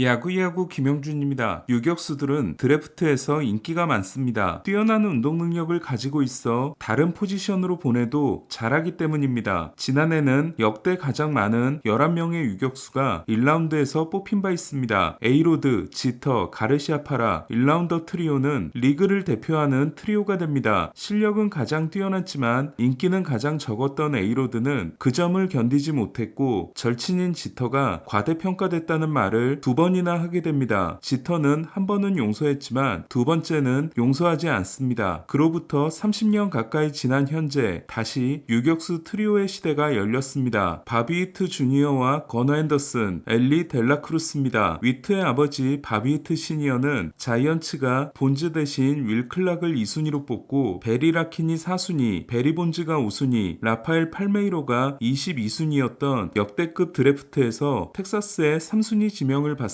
야구야구 김영준입니다. 유격수들은 드래프트에서 인기가 많습니다. 뛰어난 운동 능력을 가지고 있어 다른 포지션으로 보내도 잘하기 때문입니다. 지난해는 역대 가장 많은 11명의 유격수가 1라운드에서 뽑힌 바 있습니다. 에이로드, 지터, 가르시아파라, 1라운더 트리오는 리그를 대표하는 트리오가 됩니다. 실력은 가장 뛰어났지만 인기는 가장 적었던 에이로드는 그 점을 견디지 못했고 절친인 지터가 과대평가됐다는 말을 두번 이나 하게 됩니다. 지터는 한 번은 용서했지만 두 번째는 용서하지 않습니다. 그로부터 30년 가까이 지난 현재 다시 유격수 트리오의 시대가 열렸습니다. 바비히트 주니어와 거너 앤더슨, 엘리 델라크루스입니다. 위트의 아버지 바비히트 시니어는 자이언츠가 본즈 대신 윌 클락을 2순위로 뽑고 베리 라킨이 4순위, 베리 본즈가 5순위, 라파엘 팔메이로가 22순위였던 역대급 드래프트에서 텍사스의 3순위 지명을 받습니다.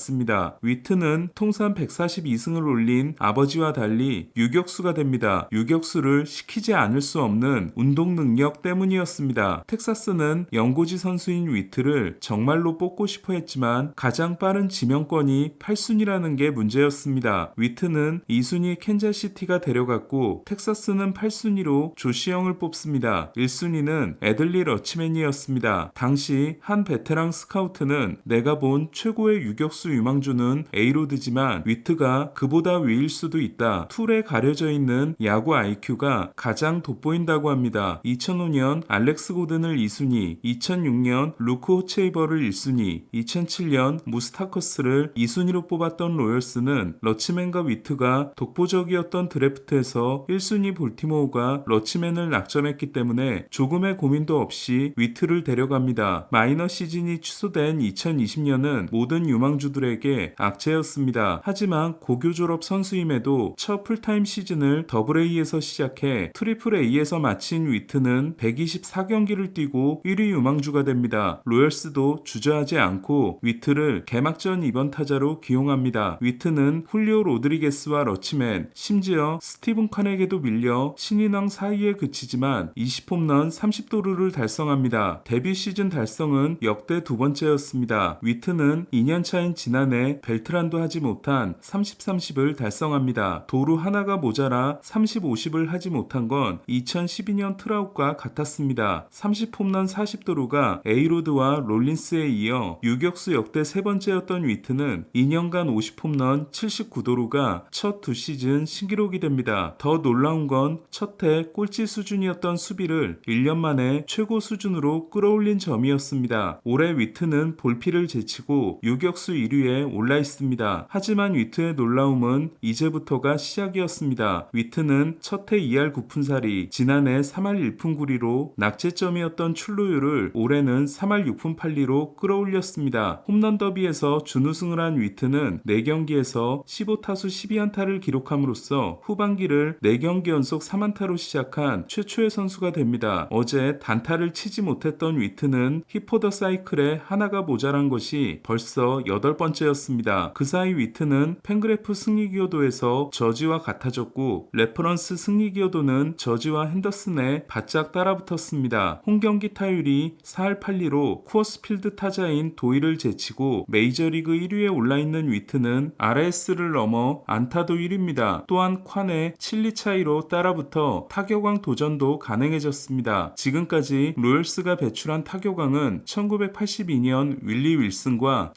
위트는 통산 142승을 올린 아버지와 달리 유격수가 됩니다. 유격수를 시키지 않을 수 없는 운동 능력 때문이었습니다. 텍사스는 연고지 선수인 위트를 정말로 뽑고 싶어 했지만 가장 빠른 지명권이 8순위라는 게 문제였습니다. 위트는 2순위 캔자시티가 데려갔고 텍사스는 8순위로 조시영을 뽑습니다. 1순위는 애들리 러치맨이었습니다. 당시 한 베테랑 스카우트는 내가 본 최고의 유격수 유망주는 에이로드지만 위트가 그보다 위일 수도 있다. 툴에 가려져 있는 야구 IQ가 가장 돋보인다고 합니다. 2005년 알렉스 고든을 2순위, 2006년 루크 호체이버를 1순위, 2007년 무스타커스를 2순위로 뽑았던 로열스는 러치맨과 위트가 독보적이었던 드래프트에서 1순위 볼티모어가 러치맨을 낙점했기 때문에 조금의 고민도 없이 위트를 데려갑니다. 마이너 시즌이 취소된 2020년은 모든 유망주들 에게 악재였습니다. 하지만 고교 졸업 선수임에도 첫 풀타임 시즌을 더블 A에서 시작해 트리플 A에서 마친 위트는 124경기를 뛰고 1위 유망주가 됩니다. 로열스도 주저하지 않고 위트를 개막전 2번 타자로 기용합니다. 위트는 훌리오 로드리게스와 러치맨, 심지어 스티븐 칸에게도 밀려 신인왕 사이에 그치지만 20홈런 30도루를 달성합니다. 데뷔 시즌 달성은 역대 두 번째였습니다. 위트는 2년 차인 지난해 벨트란도 하지 못한 30-30을 달성합니다. 도루 하나가 모자라 30-50을 하지 못한 건 2012년 트라웃과 같았습니다. 30홈런 40도루가 에이로드와 롤린스에 이어 유격수 역대 세 번째였던 위트는 2년간 50홈런 79도루가 첫 두 시즌 신기록이 됩니다. 더 놀라운 건 첫해 꼴찌 수준이었던 수비를 1년 만에 최고 수준으로 끌어올린 점이었습니다. 올해 위트는 볼피를 제치고 유격수 1위 에 올라 있습니다. 하지만 위트의 놀라움은 이제부터가 시작이었습니다. 위트는 첫해 2할 9푼살이 지난해 3할 1푼9리로 낙제점이었던 출루율을 올해는 3할 6푼 8리로 끌어올렸습니다. 홈런 더비에서 준우승을 한 위트는 4경기에서 15타수 12안타를 기록함으로써 후반기를 4경기 연속 3안타로 시작한 최초의 선수가 됩니다. 어제 단타를 치지 못했던 위트는 히포더 사이클에 하나가 모자란 것이 벌써 여덟 번째였습니다. 그 사이 위트는 팬그래프 승리 기여도에서 저지와 같아졌고 레퍼런스 승리 기여도는 저지와 핸더슨에 바짝 따라붙었습니다. 홈경기 타율이 4할 8리로 쿠어스필드 타자인 도일을 제치고 메이저리그 1위에 올라있는 위트는 RS를 넘어 안타도 1위입니다. 또한 콴의 7리 차이로 따라붙어 타격왕 도전도 가능해졌습니다. 지금까지 로열스가 배출한 타격왕은 1982년 윌리 윌슨과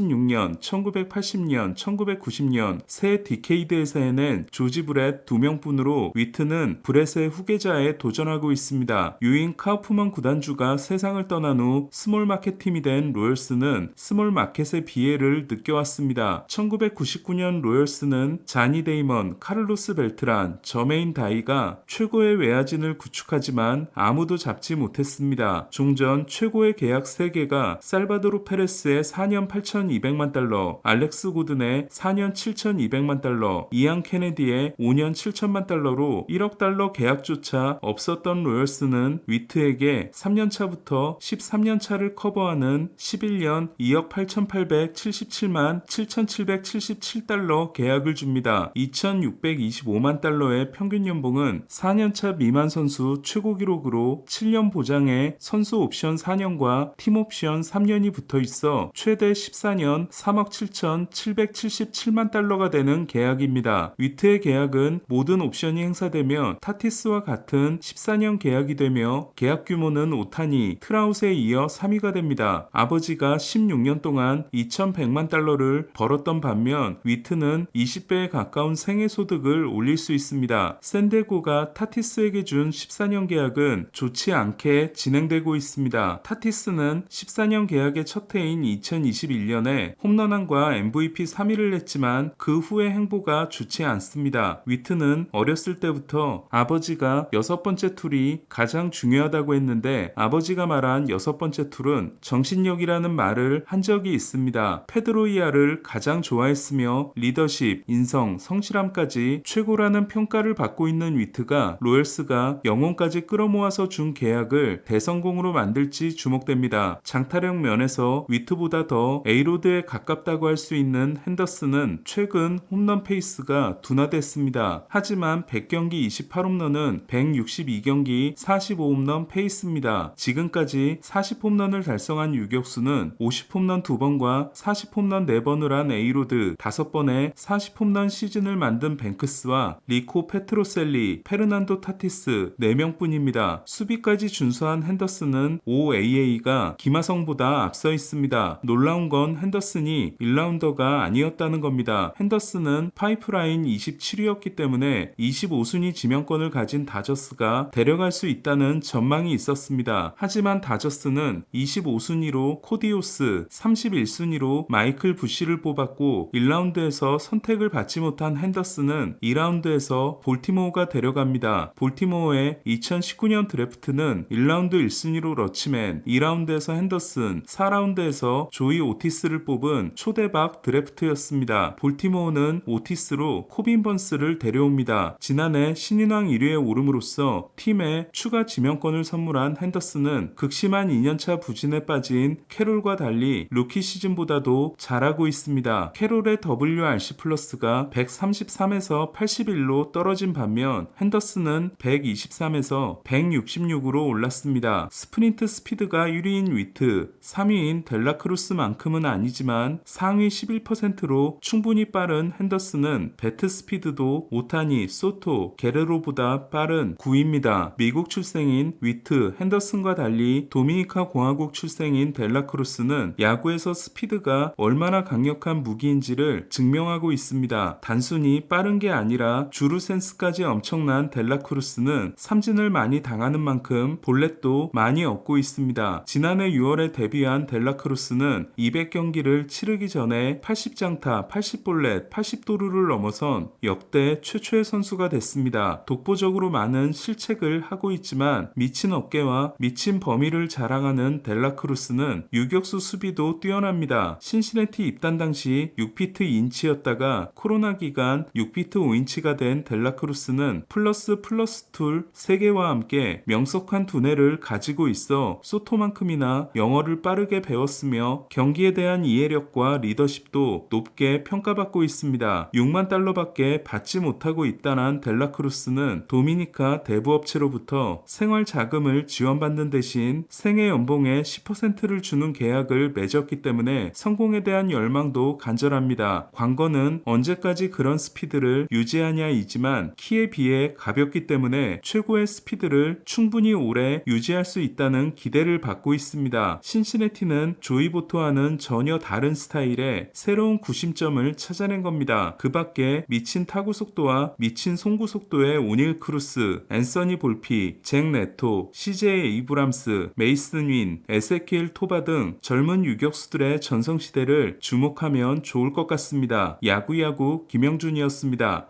1976년, 1980년, 1990년 세 디케이드에서 해낸 조지 브렛 두 명뿐으로 위트는 브렛의 후계자에 도전하고 있습니다. 유인 카우프만 구단주가 세상을 떠난 후 스몰 마켓 팀이 된 로열스는 스몰 마켓의 비애를 느껴왔습니다. 1999년 로열스는 자니 데이먼, 카를로스 벨트란, 저메인 다이가 최고의 외야진을 구축하지만 아무도 잡지 못했습니다. 종전 최고의 계약 3개가 살바도르 페레스의 4년 8,200만 달러, 알렉스 고든의 4년 7,200만 달러, 이안 케네디의 5년 7천만 달러로 1억 달러 계약조차 없었던 로열스는 위트에게 3년 차부터 13년 차를 커버하는 11년 2억 8,877만 7,777달러 계약을 줍니다. 2,625만 달러의 평균 연봉은 4년차 미만 선수 최고 기록으로 7년 보장에 선수 옵션 4년과 팀 옵션 3년이 붙어 있어 최대 14년 14년 3억 7,777만 달러가 되는 계약입니다. 위트의 계약은 모든 옵션이 행사되며 타티스와 같은 14년 계약이 되며 계약 규모는 오타니, 트라웃에 이어 3위가 됩니다. 아버지가 16년 동안 2,100만 달러를 벌었던 반면 위트는 20배에 가까운 생애 소득을 올릴 수 있습니다. 샌데고가 타티스에게 준 14년 계약은 좋지 않게 진행되고 있습니다. 타티스는 14년 계약의 첫 해인 2021년에 홈런왕과 MVP 3위를 냈지만 그 후의 행보가 좋지 않습니다. 위트는 어렸을 때부터 아버지가 여섯 번째 툴이 가장 중요하다고 했는데 아버지가 말한 여섯 번째 툴은 정신력이라는 말을 한 적이 있습니다. 페드로이아를 가장 좋아했으며 리더십, 인성, 성실함까지 최고라는 평가를 받고 있는 위트가 로열스가 영혼까지 끌어모아서 준 계약을 대성공으로 만들지 주목됩니다. 장타력 면에서 위트보다 더 에이로 드에 가깝다고 할 수 있는 핸더슨은 최근 홈런 페이스가 둔화됐습니다. 하지만 100경기 28홈런은 162경기 45홈런 페이스입니다. 지금까지 40홈런을 달성한 유격수는 50홈런 2번과 40홈런 4번을 한 에이로드 5번의 40홈런 시즌을 만든 뱅크스와 리코 페트로셀리, 페르난도 타티스 4명뿐입니다. 수비까지 준수한 핸더슨은 5AA가 김하성보다 앞서 있습니다. 놀라운 건 핸더슨 이 1라운더가 아니었다는 겁니다. 핸더슨은 파이프라인 27위였기 때문에 25순위 지명권을 가진 다저스가 데려갈 수 있다는 전망이 있었습니다. 하지만 다저스는 25순위로 코디오스, 31순위로 마이클 부시를 뽑았고 1라운드에서 선택을 받지 못한 핸더슨은 2라운드에서 볼티모어가 데려갑니다. 볼티모어의 2019년 드래프트는 1라운드 1순위로 러치맨, 2라운드에서 핸더슨, 4라운드에서 조이 오티스를 뽑은 초대박 드래프트였습니다. 볼티모어는 오티스로 코빈 번스를 데려옵니다. 지난해 신인왕 1위에 오름으로써 팀에 추가 지명권을 선물한 핸더슨은 극심한 2년차 부진에 빠진 캐롤과 달리 루키 시즌보다도 잘하고 있습니다. 캐롤의 WRC 플러스가 133에서 81로 떨어진 반면 핸더슨은 123에서 166으로 올랐습니다. 스프린트 스피드가 1위인 위트, 3위인 델라크루스만큼은 아니 지만 상위 11%로 충분히 빠른 핸더슨은 배트 스피드도 오타니, 소토, 게르로보다 빠른 9위입니다. 미국 출생인 위트, 핸더슨과 달리 도미니카 공화국 출생인 델라크루스는 야구에서 스피드가 얼마나 강력한 무기인지를 증명하고 있습니다. 단순히 빠른 게 아니라 주루 센스까지 엄청난 델라크루스는 삼진을 많이 당하는 만큼 볼넷도 많이 얻고 있습니다. 지난해 6월에 데뷔한 델라크루스는 200경기 를 치르기 전에 80장타, 80볼넷, 80도루를 넘어선 역대 최초의 선수가 됐습니다. 독보적으로 많은 실책을 하고 있지만 미친 어깨와 미친 범위를 자랑하는 델라크루스는 유격수 수비도 뛰어납니다. 신시내티 입단 당시 6피트 2인치였다가 코로나 기간 6피트 5인치가 된 델라크루스는 플러스 플러스 툴 3개와 함께 명석한 두뇌를 가지고 있어 소토만큼이나 영어를 빠르게 배웠으며 경기에 대한 이해력과 리더십도 높게 평가받고 있습니다. 6만 달러밖에 받지 못하고 있다는 델라크루스는 도미니카 대부업체로부터 생활 자금을 지원받는 대신 생애 연봉의 10%를 주는 계약을 맺었기 때문에 성공에 대한 열망도 간절합니다. 관건은 언제까지 그런 스피드를 유지하냐이지만 키에 비해 가볍기 때문에 최고의 스피드를 충분히 오래 유지할 수 있다는 기대를 받고 있습니다. 신시내티는 조이보토와는 전혀 다른 스타일의 새로운 구심점을 찾아낸 겁니다. 그 밖에 미친 타구 속도와 미친 송구 속도의 오닐 크루스, 앤서니 볼피, 잭 네토, CJ 이브람스, 메이슨 윈, 에세키엘 토바 등 젊은 유격수들의 전성시대를 주목하면 좋을 것 같습니다. 야구야구 김영준이었습니다.